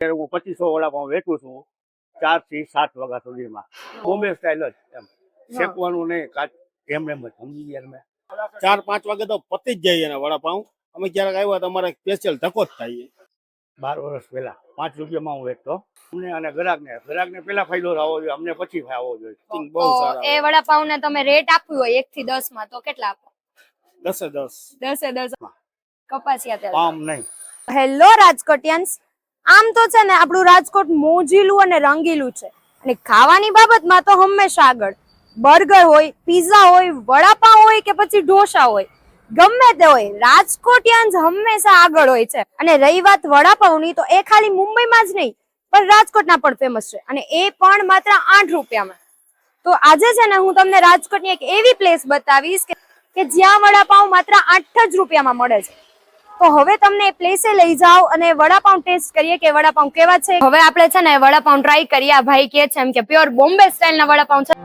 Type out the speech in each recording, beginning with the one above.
અત્યારે હું પચીસો વડાપાઉં વેચું છું ચારથી સાત વાગ્યા સુધીમાં. બોમ્બે સ્ટાઇલ જ એમ. શેકવાનું નહીં કાચ એમ એમ જ. સમજી ગયા તમે? ચાર પાંચ વાગે તો પતી જ જાય એના વડાપાઉં. અમે ક્યારેક આવ્યા તો અમારે સ્પેશિયલ ધક્કો જ થાય બાર વર્ષ પહેલા પાંચ રૂપિયામાં હું વેચતો. અમને અને ગ્રાહકને. ગ્રાહકને પહેલા ફાયદો આવવો જોઈએ અમને પછી આવવો જોઈએ. બહુ સારા એ વડાપાઉં ને તમે રેટ આપ્યું હોય એક થી દસમાં તો કેટલા આપો? દસે દસ. દસે દસ. કપાસિયા પામ નહીં. હેલો રાજકોટિયન્સ. આમ તો છે ને આપણું રાજકોટ મોજીલું અને રંગીલું છે. અને ખાવાની બાબતમાં તો હંમેશા આગળ. બર્ગર હોય પીઝા હોય વડાપાઉં હોય કે પછી ઢોસા હોય. ગમે તે હોય રાજકોટિયન્સ હંમેશા આગળ હોય છે. અને રહી વાત વડાપાઉંની તો એ ખાલી મુંબઈમાં જ નહીં, પણ રાજકોટના પણ ફેમસ છે. અને એ પણ માત્ર આઠ રૂપિયામાં. તો આજે છે ને હું તમને રાજકોટની એક એવી પ્લેસ બતાવીશ કે જ્યાં વડાપાઉં માત્ર આઠ જ રૂપિયામાં મળે છે. તો હવે તમને એ પ્લેસે લઈ જાઓ અને વડાપાઉં ટેસ્ટ કરીએ કે વડાપાઉં કેવા છે? હવે આપણે છે ને વડાપાઉં ટ્રાય કરીએ. ભાઈ કે છે એમ કે પ્યોર બોમ્બે સ્ટાઇલ ના વડાપાઉં છે.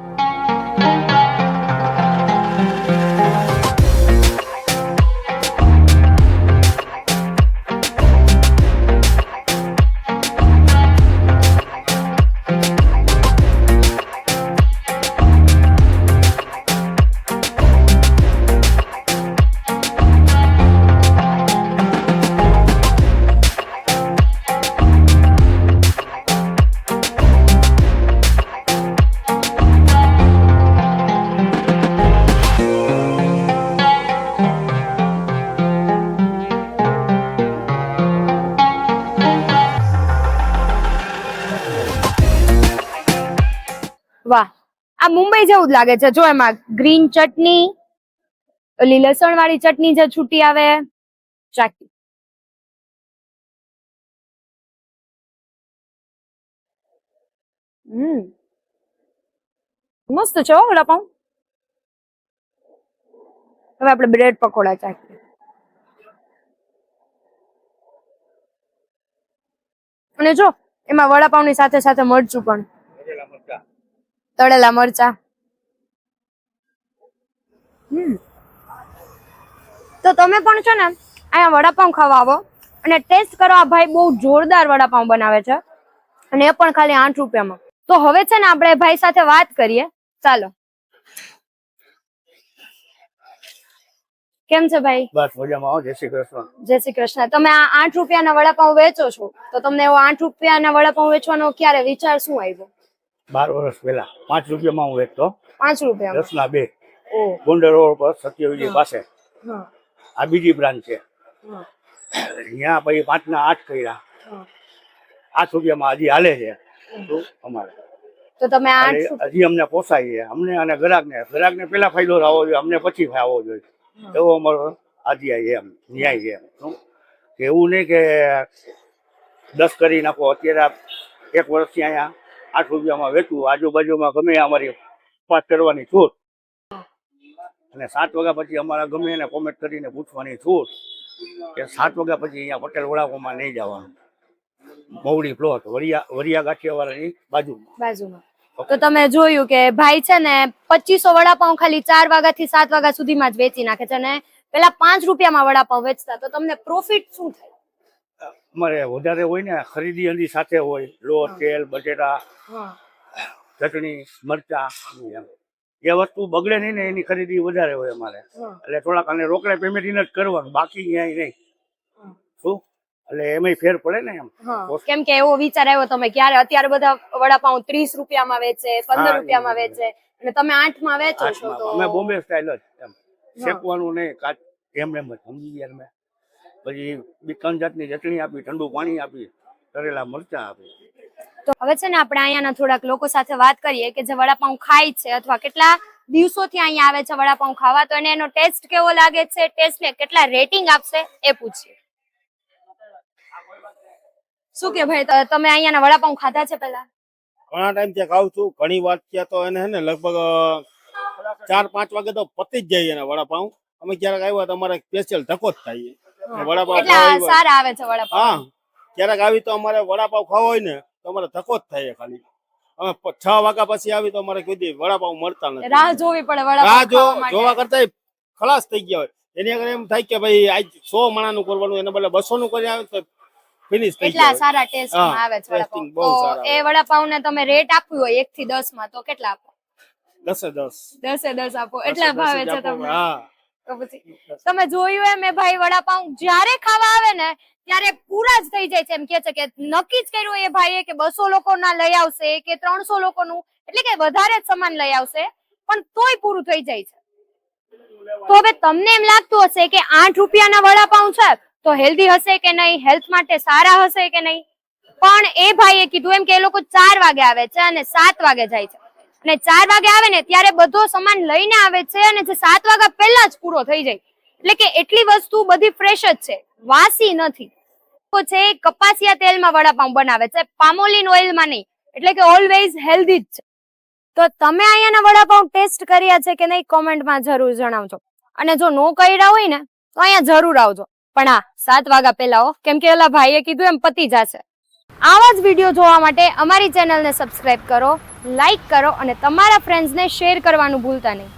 વાહ. આ મુંબઈ જેવું જ લાગે છે. જો એમાં ગ્રીન ચટણી, ઓલી લસણ વાળી ચટણી જે છૂટી આવે ચાકી હમ. મસ્ત છે વડાપાઉં. હવે આપણે બ્રેડ પકોડા ચાખીએ. અને જો, એમાં વડાપાઉંની સાથે સાથે મરચું પણ. તળેલા મરચા. હમ. તો તમે પણ છે ને અહીંયા વડાપાઉં ખાવા આવો અને ટેસ્ટ કરો આ ભાઈ બહુ જોરદાર વડાપાઉં બનાવે છે અને એ પણ ખાલી આઠ રૂપિયામાં. તો હવે છે ને આપણે ભાઈ સાથે વાત કરીએ. ચાલો. કેમ છે ભાઈ? બસ મજામાં આવો જય શ્રી કૃષ્ણ. જય શ્રી કૃષ્ણ. તમે આ આઠ રૂપિયાના વડાપાઉં વેચો છો? તો તમને એવો આઠ રૂપિયાના વડાપાઉં વેચવાનો ક્યારે વિચાર શું આવ્યો? બાર વર્ષ પહેલા. પાંચ રૂપિયામાં હું વેચતો. પાંચ રૂપિયા દસ ના બે ગોંડલ રોડ પર સત્યવિજય પાસે. આ બીજી બ્રાન્ચ છે. અહીંયા પછી પાંચ ના આઠ કર્યા. આઠ રૂપિયામાં હજી હાલે છે. તો અમારે. તો તમે હજી અમને પોસાય છે. અમને અને ગ્રાહકને ગ્રાહકને પહેલા ફાયદો થવો જોઈએ. અમને પછી આવવો જોઈએ. એવો અમારો આદિયા છે એમ. ન્યાય છે એમ. એવું નહીં કે દસ કરી નાખો. અત્યારે એક વર્ષથી અહીંયા આઠ રૂપિયામાં વેચવું આજુબાજુમાં ગમે અમારી પાંચ કરવાની છૂટ. અને સાત વાગ્યા પછી અમારા ગમે એને કોમેન્ટ કરીને પૂછવાની છૂટ કે સાત વાગ્યા પછી અહીંયા પટેલ વડાપાઉંમાં નહીં જવાનું. મવડી પ્લોટ વરિયા વરિયા ગાંઠિયાવાળાની બાજુમાં. બાજુમાં તો તમે જોયું કે ભાઈ છે ને પચીસો વડાપાઉં ખાલી ચાર વાગ્યા થી સાત વાગ્યા સુધીમાં જ વેચી નાખે છે ને પેલા પાંચ રૂપિયામાં વડાપાઉં વેચતા. તો તમને પ્રોફિટ શું થાય? અમારે વધારે હોય ને ખરીદી અંદી સાથે હોય લોહ તેલ બટેટા ચટણી મરચા એમ. એ વસ્તુ બગડે નહીં ને એની ખરીદી વધારે હોય અમારે. એટલે થોડાક અને રોકડે પેમેન્ટ જ કરવાનું બાકી ક્યાંય નહીં. શું? એટલે એમાંય ફેર પડે ને એમ. કેમ કે એવો વિચાર આવ્યો તમે ક્યારે અત્યારે બધા વડાપાઉં ત્રીસ રૂપિયામાં વેચે પંદર રૂપિયામાં વેચે અને તમે આઠમાં વેચો છો અમે બોમ્બે સ્ટાઇલ જ એમ. શેકવાનું નહીં કાચ એમ એમ જ. સમજી ગયા પછી બી ત્રણ જાતની ચટણી આપી ઠંડુ પાણી આપી તરેલા મરચા આપી. તો હવે છે ને આપણે અહીંયાના થોડાક લોકો સાથે વાત કરીએ કે જે વડાપાઉં ખાય છે અથવા કેટલા દિવસોથી અહીંયા આવે છે વડાપાઉં ખાવા તો એને એનો ટેસ્ટ કેવો લાગે છે ટેસ્ટ ને કેટલા રેટિંગ આપશે એ પૂછીએ. શું કે ભાઈ તમે અહીંયાના વડાપાઉં ખાધા છે પેલા ઘણા ટાઈમથી ખાઉં છું. ઘણી વાર ત્યાં તો એને હે ને લગભગ ચાર પાંચ વાગે તો પતી જ જાય એના વડાપાઉં. અમે ક્યારેક આવ્યા તો અમારે સ્પેશિયલ ધક્કો જ થાય આવ્યા. સારા આવે છે વડાપાઉં હા ક્યારેક આવી તો અમારે વડાપાઉં ખાવો હોય ને તો અમારે ધક્કો જ થાય ખાલી. અમે છ વાગ્યા પછી આવી તો અમારે કોઈ દી મળતા નથી. રાહ જોવી પડે રાહ કરતા ખલાસ થઈ ગયા હોય. એની આગળ એમ થાય કે ભાઈ આજ સો માણાનું કરવાનું એના બદલે બસો નું કરી આવે તો ફિનિશ થઈ એટલા સારા ટેસ્ટ આવે છે તો એ વડાપાવ ને તમે રેટ આપ્યું હોય એક થી દસમાં તો કેટલા આપો? દસે દસ. દસે દસ આપો. એટલા ભાવે છે. તમને? હા. તો પછી તમે જોયું એમ એ ભાઈ વડાપાઉં જ્યારે ખાવા આવે ને ત્યારે પૂરા જ થઈ જાય છે એમ કે છે કે નક્કી જ કર્યું એ ભાઈએ કે બસો લોકો ના લઈ આવશે કે ત્રણસો લોકોનું એટલે કે વધારે જ સામાન લઈ આવશે પણ તોય પૂરું થઈ જાય છે. તો હવે તમને એમ લાગતું હશે કે આઠ રૂપિયાના વડાપાઉં છે તો હેલ્ધી હશે કે નહીં હેલ્થ માટે સારા હશે કે નહીં? પણ એ ભાઈએ કીધું એમ કે એ લોકો ચાર વાગે આવે છે અને સાત વાગે જાય છે. અને ચાર વાગે આવે ને ત્યારે બધો સામાન લઈને આવે છે અને જે સાત વાગ્યા પહેલા જ પૂરો થઈ જાય. એટલે કે એટલી વસ્તુ બધી ફ્રેશ જ છે. વાસી નથી. છે કપાસિયા તેલમાં વડાપાઉં બનાવે છે. પામોલિન ઓઇલમાં નહીં. એટલે કે ઓલવેઝ હેલ્ધી જ છે. તો તમે અહીંયાના વડાપાઉં ટેસ્ટ કર્યા છે કે નહીં કોમેન્ટમાં જરૂર જણાવજો. અને જો નો કર્યા હોય ને, તો અહીંયા જરૂર આવજો. પણ હા, સાત વાગ્યા પહેલા હો. કેમ કે ઓલા ભાઈએ કીધું એમ પતી જશે. આવા જ વીડિયો જોવા માટે અમારી ચેનલને સબસ્ક્રાઇબ કરો. લાઈક કરો અને તમારા ફ્રેન્ડ્સને શેર કરવાનું ભૂલતા નહીં.